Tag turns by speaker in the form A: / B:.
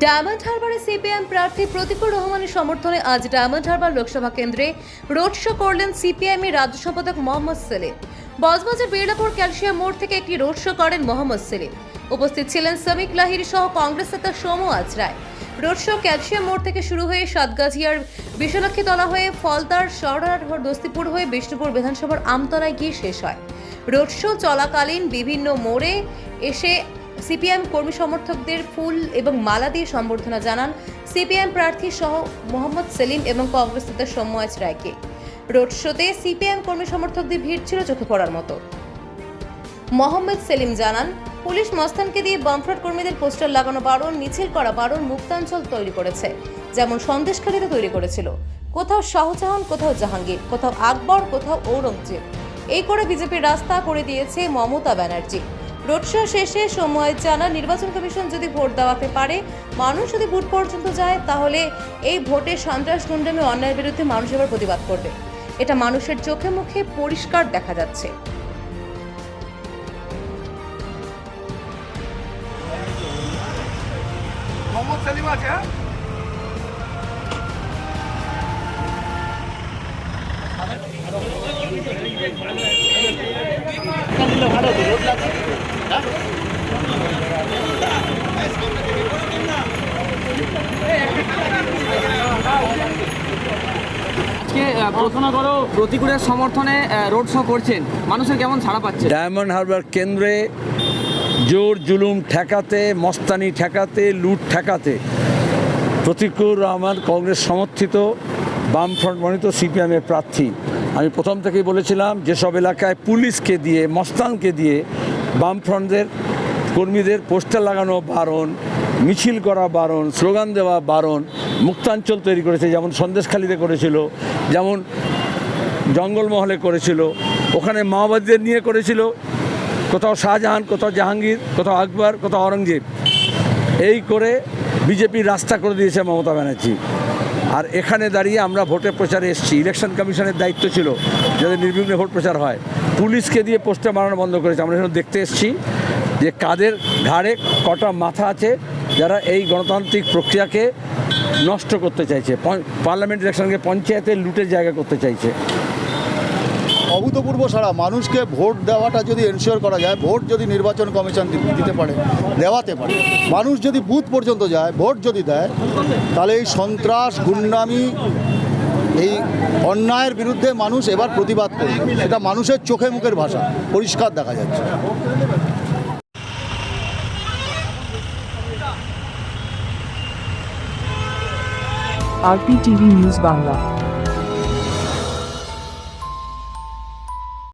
A: Diamond হারবারে CPM প্রার্থী প্রতিকুল রহমানের সমর্থনে আজ ডায়মন্ড হারবার লোকসভা কেন্দ্রে রোড শো করলেন সিপিআইএম এর রাজ্য সম্পাদক মোহাম্মদ সেলিম। বজবাজার বেড়াপুর ক্যালসিয়াম মোড় থেকে একটি রোড শো করেন মোহাম্মদ সেলিম। উপস্থিত ছিলেন শ্রমিক লাহিড়ী সহ কংগ্রেস নেতা সোমু আজরায় রোড শো ক্যালসিয়াম মোড় থেকে শুরু হয়ে সাতগাছিয়ার বিশালাক্ষীতলা হয়ে ফলতার সরার দস্তিপুর হয়ে বিষ্ণুপুর বিধানসভার আমতলায় গিয়ে শেষ হয়। রোড শো চলাকালীন বিভিন্ন মোড়ে এসে সিপিএম কর্মী সমর্থকদের ফুল এবং মালা দিয়ে সম্বর্ধনা জানান সিপিএম প্রার্থী সহ মোহাম্মদ সেলিম এবং কংগ্রেস নেতা সৌম্যাজ রায়কে। রোড শোতে সিপিএম কর্মী সমর্থকদের ভিড় ছিল চোখে পড়ার মতো। মোহাম্মদ সেলিম জানান, পুলিশ মস্তানকে দিয়ে বামফ্রন্ট কর্মীদের পোস্টার লাগানো বারণ, মিছিল করা বারণ মুক্তাঞ্চল তৈরি করেছে, যেমন সন্দেশখালীতে তৈরি করেছিল। কোথাও শাহজাহান, কোথাও জাহাঙ্গীর, কোথাও আকবর, কোথাও ঔরঙ্গজেব। এই করে বিজেপির রাস্তা করে দিয়েছে মমতা ব্যানার্জি। রোড শো শেষে সময় জানা নির্বাচন কমিশন যদি ভোট দেওয়াতে পারে মানুষ যদি ভোট পর্যন্ত যায় তাহলে এই ভোটে সন্ত্রাস গুন্ডামি অন্যায়ের বিরুদ্ধে মানুষ এবার প্রতিবাদ করবে। এটা মানুষের চোখে মুখে পরিষ্কার দেখা যাচ্ছে।
B: মোহাম্মদ সেলিম আছে হ্যাঁ?
C: আজকে প্রতিকূলের সমর্থনে রোড শো করছেন। মানুষের কেমন ছাড়া
D: ডায়মন্ড হারবার কেন্দ্রে জোর জুলুম ঠেকাতে, মস্তানি ঠেকাতে, লুট ঠেকাতে প্রতিকুর রহমান কংগ্রেস সমর্থিত, বামফ্রন্ট মনোনীত সিপিএমের প্রার্থী। আমি প্রথম থেকেই বলেছিলাম, যেসব এলাকায় পুলিশকে দিয়ে, মস্তানকে দিয়ে বামফ্রন্টের কর্মীদের পোস্টার লাগানো বারণ, মিছিল করা বারণ, স্লোগান দেওয়া বারণ, মুক্তাঞ্চল তৈরি করেছে, যেমন সন্দেশখালিতে করেছিল, যেমন জঙ্গলমহলে করেছিল, ওখানে মাওবাদীদের নিয়ে করেছিল, কোথাও শাহজাহান, কোথাও জাহাঙ্গীর, কোথাও আকবর, কোথাও অরঙ্গজেব এই করে বিজেপির রাস্তা করে দিয়েছে মমতা ব্যানার্জি। আর এখানে দাঁড়িয়ে আমরা ভোটের প্রচারে এসেছি। ইলেকশন কমিশনের দায়িত্ব ছিল যাতে নির্বিঘ্নে ভোট প্রচার হয়। পুলিশকে দিয়ে পোস্টার মারানো বন্ধ করেছে। আমরা এখানে দেখতে এসেছি যে কাদের ঘাড়ে কটা মাথা আছে যারা এই গণতান্ত্রিক প্রক্রিয়াকে নষ্ট করতে চাইছে। পার্লামেন্ট ইলেকশনকে পঞ্চায়েতে লুটের জায়গা করতে চাইছে।
E: অভূতপূর্ব সারা মানুষকে ভোট দেওয়াটা যদি এনশিওর করা যায়, ভোট যদি নির্বাচন কমিশন দিতে পারে, দেওয়াতে পারে। মানুষ যদি বুথ পর্যন্ত যায়, ভোট যদি দেয়, তাহলে এই সন্ত্রাস, গুন্ডামি, এই অন্যায়ের বিরুদ্ধে মানুষ এবার প্রতিবাদ করবে। এটা মানুষের চোখে মুখের ভাষা। পরিষ্কার দেখা যাচ্ছে।
F: RPTV news Bangla